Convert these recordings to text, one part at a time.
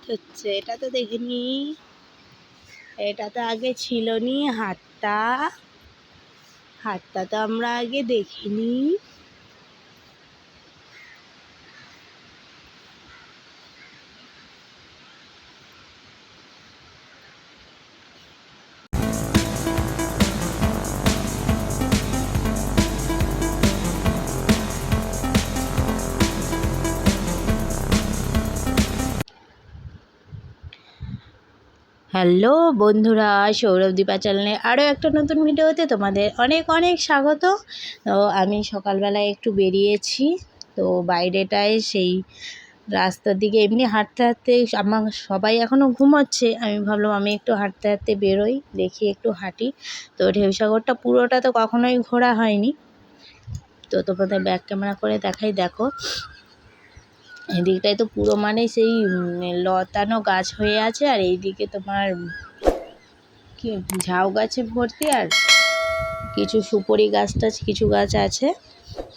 হাত হচ্ছে, এটা তো দেখিনি। এটা তো আগে ছিল নি হাতটা। হাতটা তো আমরা আগে দেখিনি। হ্যালো বন্ধুরা, সৌরভ দীপা চ্যানেলে আরও একটা নতুন ভিডিওতে তোমাদের অনেক অনেক স্বাগত। তো আমি সকালবেলায় একটু বেরিয়েছি, তো বাইরেটায় সেই রাস্তার দিকে এমনি হাঁটতে হাঁটতে আমার সবাই এখনও ঘুমোচ্ছে। আমি ভাবলাম আমি একটু হাঁটতে হাঁটতে বেরোই, দেখি একটু হাঁটি। তো ঢেউসাগরটা পুরোটা তো কখনোই ঘোরা হয়নি। তো তোমাদের ব্যাক ক্যামেরা করে দেখাই, দেখো। এদিকটায় তো পুরো মানে সেই লতানো গাছ হয়ে আছে, আর এইদিকে তোমার কি, ঝাউ গাছে ভর্তি, আর কিছু সুপরি গাছ টাছ, কিছু গাছ আছে।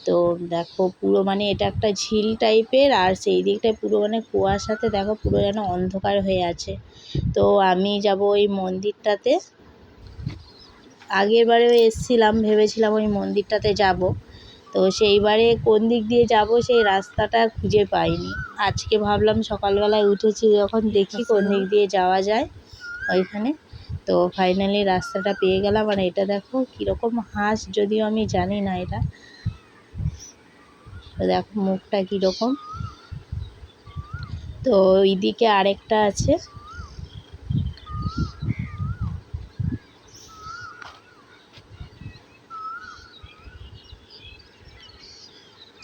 তো দেখো পুরো মানে এটা একটা ঝিল টাইপের, আর সেই দিকটায় পুরো মানে কুয়াশাতে দেখো পুরো যেন অন্ধকার হয়ে আছে। তো আমি যাব ওই মন্দিরটাতে। আগের বারেও এসছিলাম, ভেবেছিলাম ওই মন্দিরটাতে যাব। তো সেইবারে কোন দিক দিয়ে যাব সেই রাস্তাটা খুঁজে পাইনি। আজকে ভাবলাম সকালবেলায় উঠেছি যখন দেখি কোন দিক দিয়ে যাওয়া যায় ওইখানে। তো ফাইনালি রাস্তাটা পেয়ে গেলাম। আর এটা দেখো কীরকম হাঁস যদিও আমি জানি না এটা। তো দেখো মুখটা কীরকম। তো ওইদিকে আরেকটা আছে।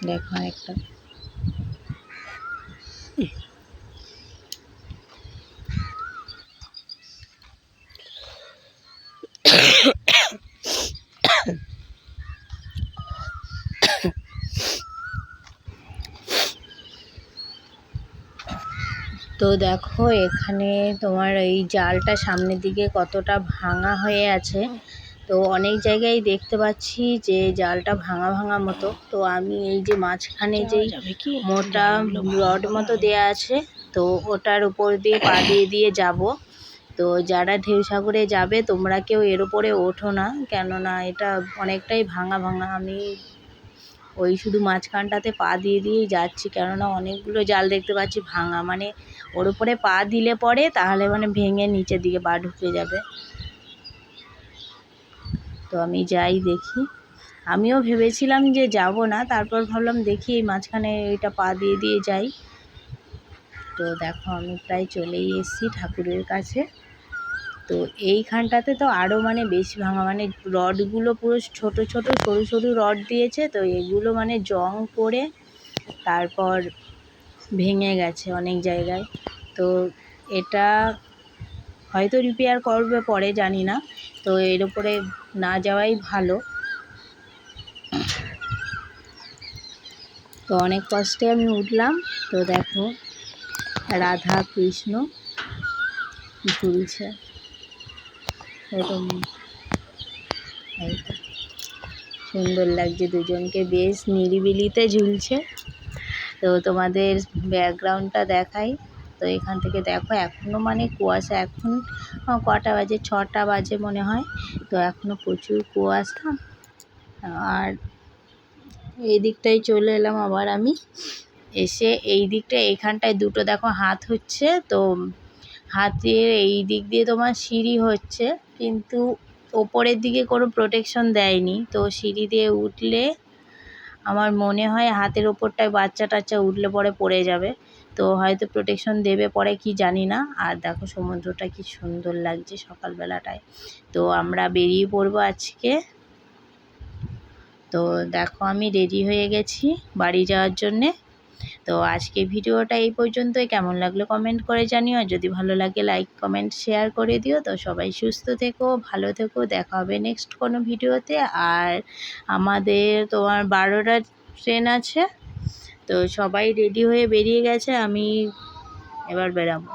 দেখো একটা। তো দেখো এখানে তোমার এই জালটা সামনের দিকে কতটা ভাঙা হয়ে আছে। তো অনেক জায়গায় দেখতে পাচ্ছি যে জালটা ভাঙা ভাঙা মতো। তো আমি এই যে মাঝখানে যেই মোটা রড মতো দেয়া আছে তো ওটার উপর দিয়ে পা দিয়ে দিয়ে যাব। তো যারা ঢেউ সাগরে যাবে তোমরা কেউ এর উপরে ওঠো না কেননা এটা অনেকটাই ভাঙা ভাঙা। আমি ওই শুধু মাঝখানটাতে পা দিয়ে দিয়েই যাচ্ছি কেননা অনেকগুলো জাল দেখতে পাচ্ছি ভাঙা। মানে ওর উপরে পা দিলে পরে তাহলে মানে ভেঙে নিচের দিকে পা ঢুকে যাবে। তো আমি যাই দেখি। আমিও ভেবেছিলাম যে যাব না, তারপর ভাবলাম দেখি এই মাঝখানে এটা পা দিয়ে দিয়ে যাই। তো দেখো আমি প্রায় চলেই এসেছি ঠাকুরের কাছে। তো এইখানটাতে তো আরও মানে বেশি ভাঙা মানে রডগুলো পুরো ছোট ছোট, সরু সরু রড দিয়েছে, তো এগুলো মানে জং পড়ে তারপর ভেঙে গেছে অনেক জায়গায়। তো এটা হয়তো রিপেয়ার করবে পরে, জানি না। তো এর উপরে না যাওয়াই ভালো। তো অনেক কষ্টে আমি উঠলাম। তো দেখো, রাধা, কৃষ্ণ ঝুলছে। এরকম। সুন্দর লাগছে দুজনকে, বেশ নিরিবিলিতে ঝুলছে। তো তোমাদের ব্যাকগ্রাউন্ডটা দেখাই। তো এখান থেকে দেখো এখনও মানে কুয়াশা এখন কটা বাজে? ছটা বাজে মনে হয়। তো এখনও প্রচুর কুয়াশা। আর এই দিকটায় চলে এলাম আবার আমি। এসে এই দিকটা, এইখানটায় দুটো দেখো হাত হচ্ছে। তো হাতের এই দিক দিয়ে তোমার সিঁড়ি হচ্ছে। কিন্তু ওপরের দিকে কোনো প্রোটেকশন দেয়নি। তো সিঁড়ি দিয়ে উঠলে আমার মনে হয় হাতের ওপরটায় বাচ্চা টাচ্চা উঠলে পরে পড়ে যাবে। তো হয়তো প্রোটেকশন দেবে পরে, কি জানি না। আর দেখো সমুদ্রটা কি সুন্দর লাগছে সকালবেলাটায়। তো আমরা বেরিয়ে পড়ব আজকে। তো দেখো আমি রেডি হয়ে গেছি বাড়ি যাওয়ার জন্যে। তো আজকে ভিডিওটা এই পর্যন্তই। কেমন লাগল কমেন্ট করে জানিও। যদি ভালো লাগে লাইক কমেন্ট শেয়ার করে দিও। তো সবাই সুস্থ থেকো, ভালো থেকো। দেখা হবে নেক্সট কোনো ভিডিওতে। আর আমাদের তোমার বারোটা ট্রেন আছে। তো সবাই রেডি হয়ে বেরিয়ে গেছে। আমি এবার বেরাবো।